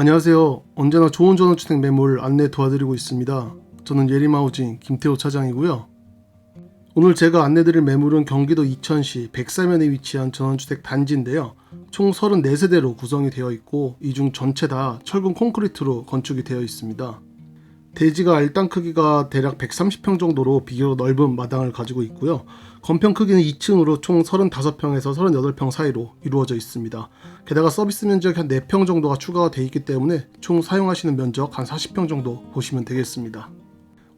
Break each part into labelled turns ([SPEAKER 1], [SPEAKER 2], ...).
[SPEAKER 1] 안녕하세요. 언제나 좋은 전원주택 매물 안내 도와드리고 있습니다. 저는 예림하우징 김태호 차장이고요. 오늘 제가 안내드릴 매물은 경기도 이천시 백사면에 위치한 전원주택 단지인데요. 총 34세대로 구성이 되어 있고 이 중 전체 다 철근 콘크리트로 건축이 되어 있습니다. 대지가 일당 크기가 대략 130평 정도로 비교적 넓은 마당을 가지고 있고요. 건평 크기는 2층으로 총 35평에서 38평 사이로 이루어져 있습니다. 게다가 서비스 면적이 한 4평 정도가 추가가 되어 있기 때문에 총 사용하시는 면적 한 40평 정도 보시면 되겠습니다.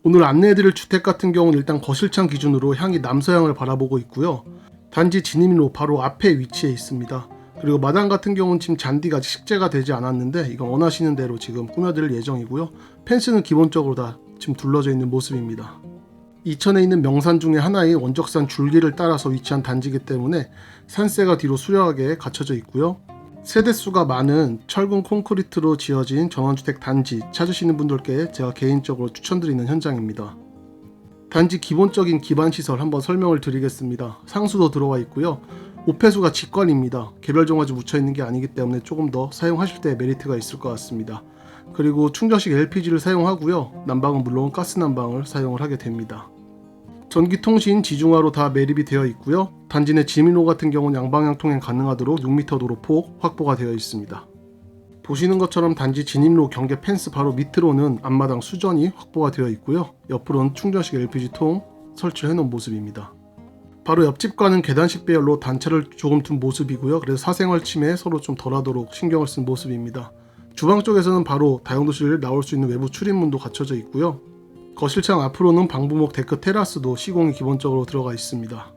[SPEAKER 1] 오늘 안내해드릴 주택 같은 경우는 일단 거실창 기준으로 향이 남서향을 바라보고 있고요. 단지 진입로 바로 앞에 위치해 있습니다. 그리고 마당 같은 경우는 지금 잔디가 식재가 되지 않았는데 이건 원하시는 대로 지금 꾸며드릴 예정이고요. 펜스는 기본적으로 다 지금 둘러져 있는 모습입니다. 이천에 있는 명산 중에 하나인 원적산 줄기를 따라서 위치한 단지이기 때문에 산세가 뒤로 수려하게 갖춰져 있고요. 세대수가 많은 철근 콘크리트로 지어진 전원주택 단지 찾으시는 분들께 제가 개인적으로 추천드리는 현장입니다. 단지 기본적인 기반 시설 한번 설명을 드리겠습니다. 상수도 들어와 있고요. 오폐수가 직관입니다. 개별 정화지 묻혀 있는 게 아니기 때문에 조금 더 사용하실 때 메리트가 있을 것 같습니다. 그리고 충전식 LPG를 사용하고요. 난방은 물론 가스 난방을 사용을 하게 됩니다. 전기통신 지중화로 다 매립이 되어 있고요. 단지 내 지민로 같은 경우는 양방향 통행 가능하도록 6m 도로 폭 확보가 되어 있습니다. 보시는 것처럼 단지 진입로 경계 펜스 바로 밑으로는 앞마당 수전이 확보가 되어 있고요. 옆으로는 충전식 LPG통 설치를 해놓은 모습입니다. 바로 옆집과는 계단식 배열로 단차를 조금 둔 모습이고요. 그래서 사생활 침해 서로 좀 덜하도록 신경을 쓴 모습입니다. 주방 쪽에서는 바로 다용도실 나올 수 있는 외부 출입문도 갖춰져 있고요. 거실창 앞으로는 방부목 데크 테라스도 시공이 기본적으로 들어가 있습니다.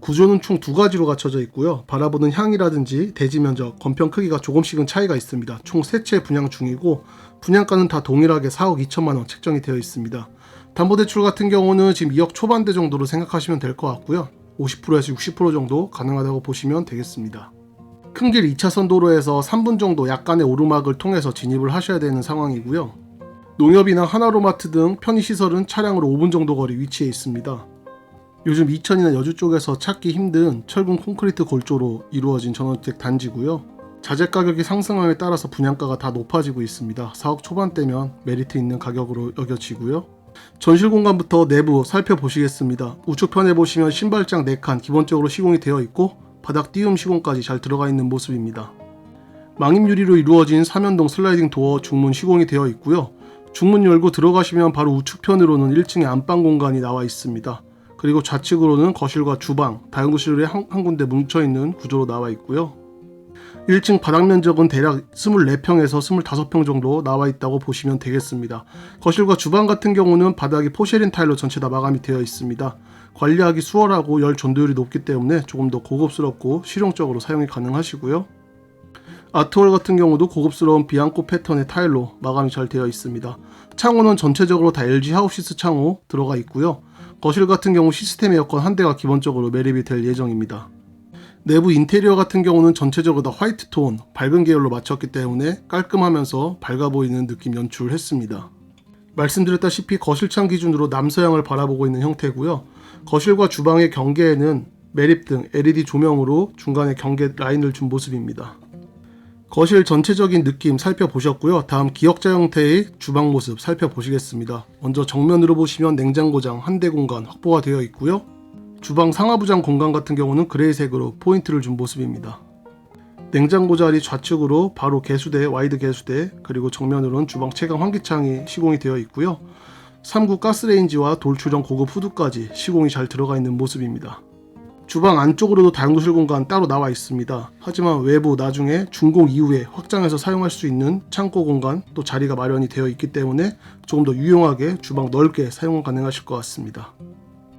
[SPEAKER 1] 구조는 총 두 가지로 갖춰져 있고요. 바라보는 향이라든지 대지 면적, 건평 크기가 조금씩은 차이가 있습니다. 총 세 채 분양 중이고 분양가는 다 동일하게 4억 2천만 원 책정이 되어 있습니다. 담보대출 같은 경우는 지금 2억 초반대 정도로 생각하시면 될 것 같고요. 50%에서 60% 정도 가능하다고 보시면 되겠습니다. 큰 길 2차선 도로에서 3분 정도 약간의 오르막을 통해서 진입을 하셔야 되는 상황이고요. 농협이나 하나로마트 등 편의시설은 차량으로 5분 정도 거리 위치해 있습니다. 요즘 이천이나 여주 쪽에서 찾기 힘든 철근 콘크리트 골조로 이루어진 전원주택 단지고요. 자재 가격이 상승함에 따라서 분양가가 다 높아지고 있습니다. 4억 초반대면 메리트 있는 가격으로 여겨지고요. 전실 공간부터 내부 살펴보시겠습니다. 우측편에 보시면 신발장 4칸 기본적으로 시공이 되어 있고 바닥 띄움 시공까지 잘 들어가 있는 모습입니다. 망임 유리로 이루어진 삼연동 슬라이딩 도어 중문 시공이 되어 있고요. 중문 열고 들어가시면 바로 우측편으로는 1층에 안방 공간이 나와 있습니다. 그리고 좌측으로는 거실과 주방, 다용도실이 한, 한 군데 뭉쳐 있는 구조로 나와 있고요. 1층 바닥 면적은 대략 24평에서 25평 정도 나와 있다고 보시면 되겠습니다. 거실과 주방 같은 경우는 바닥이 포쉐린 타일로 전체 다 마감이 되어 있습니다. 관리하기 수월하고 열 전도율이 높기 때문에 조금 더 고급스럽고 실용적으로 사용이 가능하시고요. 아트월 같은 경우도 고급스러운 비앙코 패턴의 타일로 마감이 잘 되어 있습니다. 창호는 전체적으로 다 LG 하우시스 창호 들어가 있고요. 거실 같은 경우 시스템 에어컨 한 대가 기본적으로 매립이 될 예정입니다. 내부 인테리어 같은 경우는 전체적으로 다 화이트 톤, 밝은 계열로 맞췄기 때문에 깔끔하면서 밝아 보이는 느낌 연출을 했습니다. 말씀드렸다시피 거실창 기준으로 남서향을 바라보고 있는 형태고요. 거실과 주방의 경계에는 매립 등 LED 조명으로 중간에 경계 라인을 준 모습입니다. 거실 전체적인 느낌 살펴보셨고요. 다음 기역자 형태의 주방 모습 살펴보시겠습니다. 먼저 정면으로 보시면 냉장고장 한 대 공간 확보가 되어 있고요. 주방 상하부장 공간 같은 경우는 그레이색으로 포인트를 준 모습입니다. 냉장고 자리 좌측으로 바로 개수대, 와이드 개수대, 그리고 정면으로는 주방 채광 환기창이 시공이 되어 있고요. 3구 가스레인지와 돌출형 고급 후드까지 시공이 잘 들어가 있는 모습입니다. 주방 안쪽으로도 다용도실 공간 따로 나와 있습니다. 하지만 외부 나중에 준공 이후에 확장해서 사용할 수 있는 창고 공간 또 자리가 마련이 되어 있기 때문에 조금 더 유용하게 주방 넓게 사용 가능하실 것 같습니다.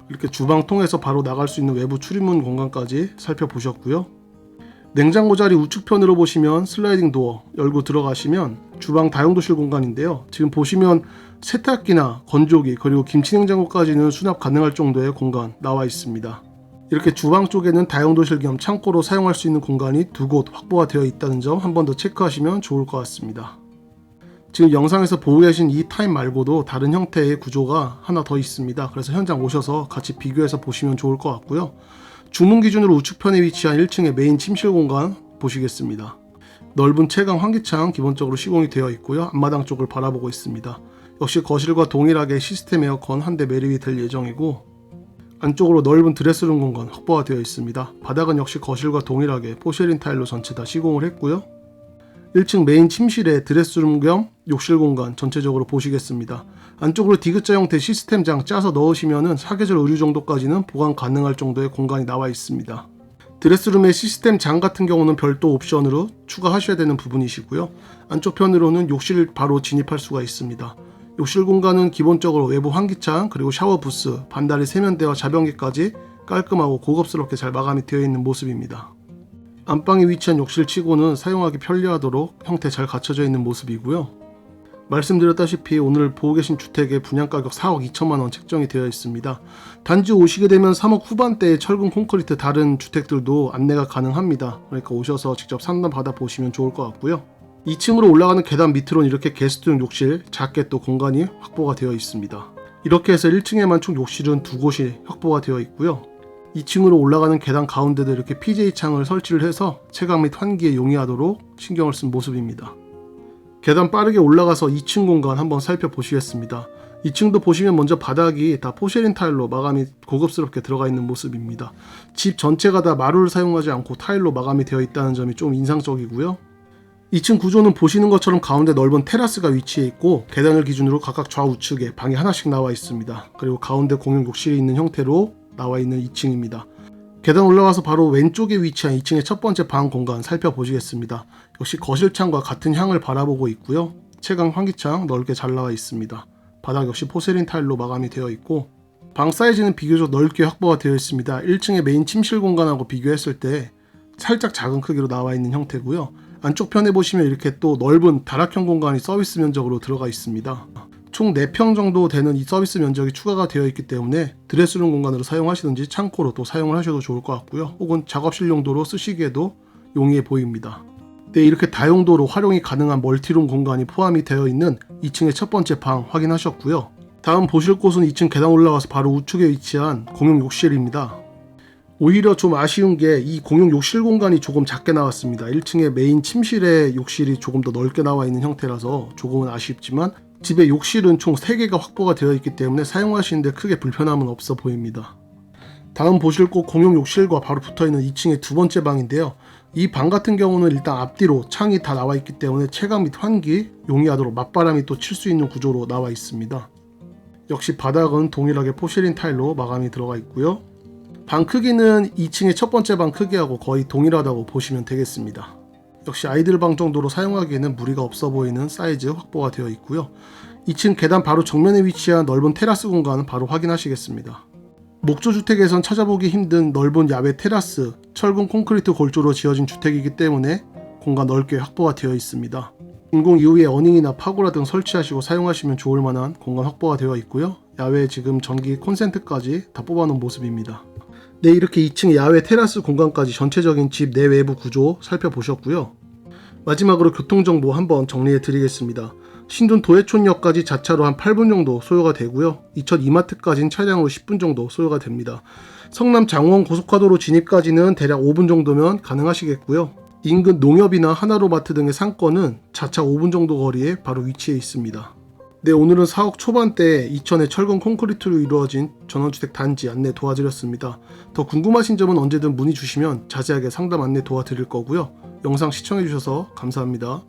[SPEAKER 1] 이렇게 주방 통해서 바로 나갈 수 있는 외부 출입문 공간까지 살펴보셨고요. 냉장고 자리 우측편으로 보시면 슬라이딩 도어 열고 들어가시면 주방 다용도실 공간인데요. 지금 보시면 세탁기나 건조기 그리고 김치 냉장고까지는 수납 가능할 정도의 공간 나와 있습니다. 이렇게 주방 쪽에는 다용도실 겸 창고로 사용할 수 있는 공간이 두 곳 확보가 되어 있다는 점 한 번 더 체크하시면 좋을 것 같습니다. 지금 영상에서 보고 계신 이 타입 말고도 다른 형태의 구조가 하나 더 있습니다. 그래서 현장 오셔서 같이 비교해서 보시면 좋을 것 같고요. 주문 기준으로 우측편에 위치한 1층의 메인 침실 공간 보시겠습니다. 넓은 채광 환기창 기본적으로 시공이 되어 있고요. 앞마당 쪽을 바라보고 있습니다. 역시 거실과 동일하게 시스템 에어컨 한 대 매립이 될 예정이고 안쪽으로 넓은 드레스룸 공간 확보가 되어 있습니다. 바닥은 역시 거실과 동일하게 포쉐린 타일로 전체 다 시공을 했고요. 1층 메인 침실에 드레스룸 겸 욕실 공간 전체적으로 보시겠습니다. 안쪽으로 디귿자 형태 시스템장 짜서 넣으시면은 사계절 의류 정도까지는 보관 가능할 정도의 공간이 나와 있습니다. 드레스룸의 시스템 장 같은 경우는 별도 옵션으로 추가하셔야 되는 부분이시고요. 안쪽 편으로는 욕실 바로 진입할 수가 있습니다. 욕실 공간은 기본적으로 외부 환기창 그리고 샤워 부스, 반달의 세면대와 자변기까지 깔끔하고 고급스럽게 잘 마감이 되어 있는 모습입니다. 안방에 위치한 욕실 치고는 사용하기 편리하도록 형태 잘 갖춰져 있는 모습이고요. 말씀드렸다시피 오늘 보고 계신 주택의 분양가격 4억 2천만 원 책정이 되어 있습니다. 단지 오시게 되면 3억 후반대의 철근 콘크리트 다른 주택들도 안내가 가능합니다. 그러니까 오셔서 직접 상담 받아 보시면 좋을 것 같고요. 2층으로 올라가는 계단 밑으로는 이렇게 게스트용 욕실 작게 또 공간이 확보가 되어 있습니다. 이렇게 해서 1층에만 총 욕실은 두 곳이 확보가 되어 있고요. 2층으로 올라가는 계단 가운데도 이렇게 PJ 창을 설치를 해서 채광 및 환기에 용이하도록 신경을 쓴 모습입니다. 계단 빠르게 올라가서 2층 공간 한번 살펴보시겠습니다. 2층도 보시면 먼저 바닥이 다 포쉐린 타일로 마감이 고급스럽게 들어가 있는 모습입니다. 집 전체가 다 마루를 사용하지 않고 타일로 마감이 되어 있다는 점이 좀 인상적이고요. 2층 구조는 보시는 것처럼 가운데 넓은 테라스가 위치해 있고 계단을 기준으로 각각 좌우측에 방이 하나씩 나와 있습니다. 그리고 가운데 공용 욕실이 있는 형태로 나와 있는 2층입니다. 계단 올라와서 바로 왼쪽에 위치한 2층의 첫 번째 방 공간 살펴보시겠습니다. 역시 거실창과 같은 향을 바라보고 있고요. 채광 환기창 넓게 잘 나와 있습니다. 바닥 역시 포세린 타일로 마감이 되어 있고 방 사이즈는 비교적 넓게 확보가 되어 있습니다. 1층의 메인 침실 공간하고 비교했을 때 살짝 작은 크기로 나와 있는 형태고요. 안쪽 편에 보시면 이렇게 또 넓은 다락형 공간이 서비스 면적으로 들어가 있습니다. 총 4평 정도 되는 이 서비스 면적이 추가가 되어 있기 때문에 드레스룸 공간으로 사용하시든지 창고로 또 사용을 하셔도 좋을 것 같고요. 혹은 작업실 용도로 쓰시기에도 용이해 보입니다. 네, 이렇게 다용도로 활용이 가능한 멀티룸 공간이 포함이 되어 있는 2층의 첫 번째 방 확인하셨고요. 다음 보실 곳은 2층 계단 올라가서 바로 우측에 위치한 공용 욕실입니다. 오히려 좀 아쉬운 게 이 공용 욕실 공간이 조금 작게 나왔습니다. 1층의 메인 침실의 욕실이 조금 더 넓게 나와 있는 형태라서 조금은 아쉽지만 집의 욕실은 총 3개가 확보가 되어 있기 때문에 사용하시는데 크게 불편함은 없어 보입니다. 다음 보실 곳 공용 욕실과 바로 붙어 있는 2층의 두 번째 방인데요. 이 방 같은 경우는 일단 앞뒤로 창이 다 나와 있기 때문에 채광 및 환기 용이하도록 맞바람이 또 칠 수 있는 구조로 나와 있습니다. 역시 바닥은 동일하게 포쉐린 타일로 마감이 들어가 있고요. 방 크기는 2층의 첫 번째 방 크기하고 거의 동일하다고 보시면 되겠습니다. 역시 아이들 방 정도로 사용하기에는 무리가 없어 보이는 사이즈 확보가 되어 있고요. 2층 계단 바로 정면에 위치한 넓은 테라스 공간은 바로 확인하시겠습니다. 목조 주택에선 찾아보기 힘든 넓은 야외 테라스, 철근 콘크리트 골조로 지어진 주택이기 때문에 공간 넓게 확보가 되어 있습니다. 인공 이후에 어닝이나 파고라 등 설치하시고 사용하시면 좋을 만한 공간 확보가 되어 있고요. 야외에 지금 전기 콘센트까지 다 뽑아놓은 모습입니다. 네, 이렇게 2층 야외 테라스 공간까지 전체적인 집 내외부 구조 살펴보셨고요. 마지막으로 교통정보 한번 정리해 드리겠습니다. 신돈 도해촌역까지 자차로 한 8분 정도 소요가 되고요. 이천 이마트까지는 차량으로 10분 정도 소요가 됩니다. 성남 장원 고속화도로 진입까지는 대략 5분 정도면 가능하시겠고요. 인근 농협이나 하나로마트 등의 상권은 자차 5분 정도 거리에 바로 위치해 있습니다. 네, 오늘은 4억 초반대 이천의 철근 콘크리트로 이루어진 전원주택 단지 안내 도와드렸습니다. 더 궁금하신 점은 언제든 문의 주시면 자세하게 상담 안내 도와드릴 거고요. 영상 시청해주셔서 감사합니다.